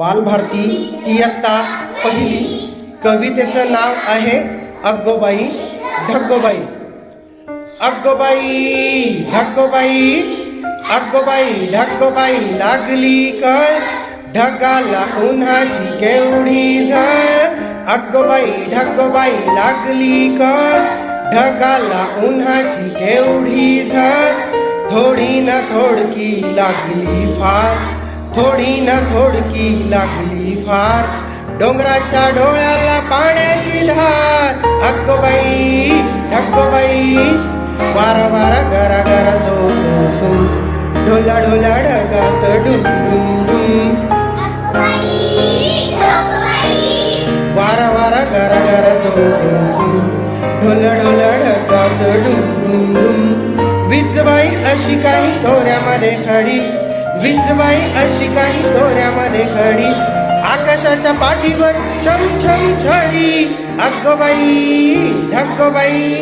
बालभारती इयत्ता पहिली. कवितेचं नाव आहे अग्गोबाई ढग्गोबाई. अग्गोबाई ढग्गोबाई अग्गोबाई ढग्गोबाई लागली कळ. ढगाला उन्हाची केवढी झळ. अग्गोबाई ढग्गोबाई लागली कळ. ढगाला उन्हाची केवढी झळ. थोडी ना थोडकी लागली फार. थोडी ना थोडकी लागली फार. डोंगराच्या डोळ्याला पाण्याची धार. अक्कोबाई हक्कबाई वारा वारा गरा गरा सो सो सो. ढोला ढोला ढगात डुम डुम डुम वारा वारा गरा गरा सो सो सो. ढोला ढोला ढगात डुम डुम डुम विजबाई अशी काही थोऱ्यामध्ये खडी. विंजबाई अशी काही दोऱ्यामध्ये घडी आकाशाच्या पाठीवर छम छम छडी. अग्गोबाई ढग्गोबाई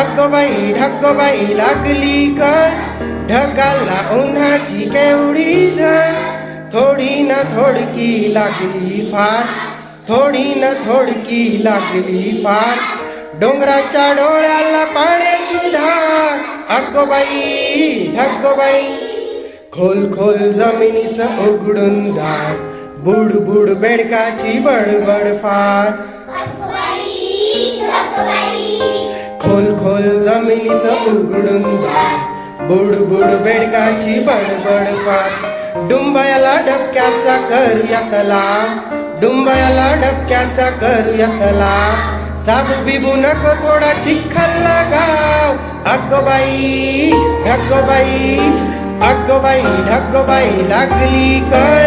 अग्गोबाई ढग्गोबाई लागली कळ ढगाला उन्हाची केवढी झड थोडी ना थोडकी लागली फार. थोडी ना थोडकी लागली फार. डोंगराच्या डोळ्याला पाण्याची धार. अग्गोबाई ढग्गोबाई खोल खोल जमिनीचं उघडून दार बुड बुड बेडकाची बडबड फार खोल खोल जमिनीचं उघडून दार बुड बुड बेडकाची बडबड फार डुंबयाला डबक्याचा करूया यतला. डुंबयाला डबक्याचा करूया तलाव साबू बिबू नको थोडा चिखल गाव. अग्गोबाई ढग्गोबाई अग्गोबाई ढग्गोबाई लागली कळ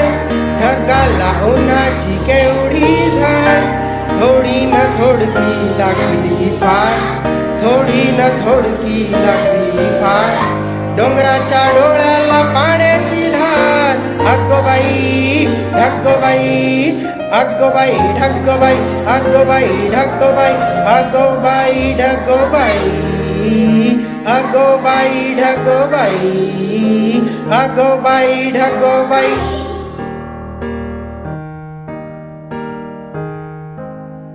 ढगाला उन्हाची केवढी झाड थोडी न थोडकी लागली फार थोडी न थोडकी लागली फार डोंगराच्या डोळ्याला पाण्याची धार अग्गोबाई ढग्गोबाई अग्गोबाई ढग्गोबाई अग्गोबाई ढग्गोबाई अगोबाई ढग्गोबाई अगोबाई ढगोबाई अगोबाई ढगोबाई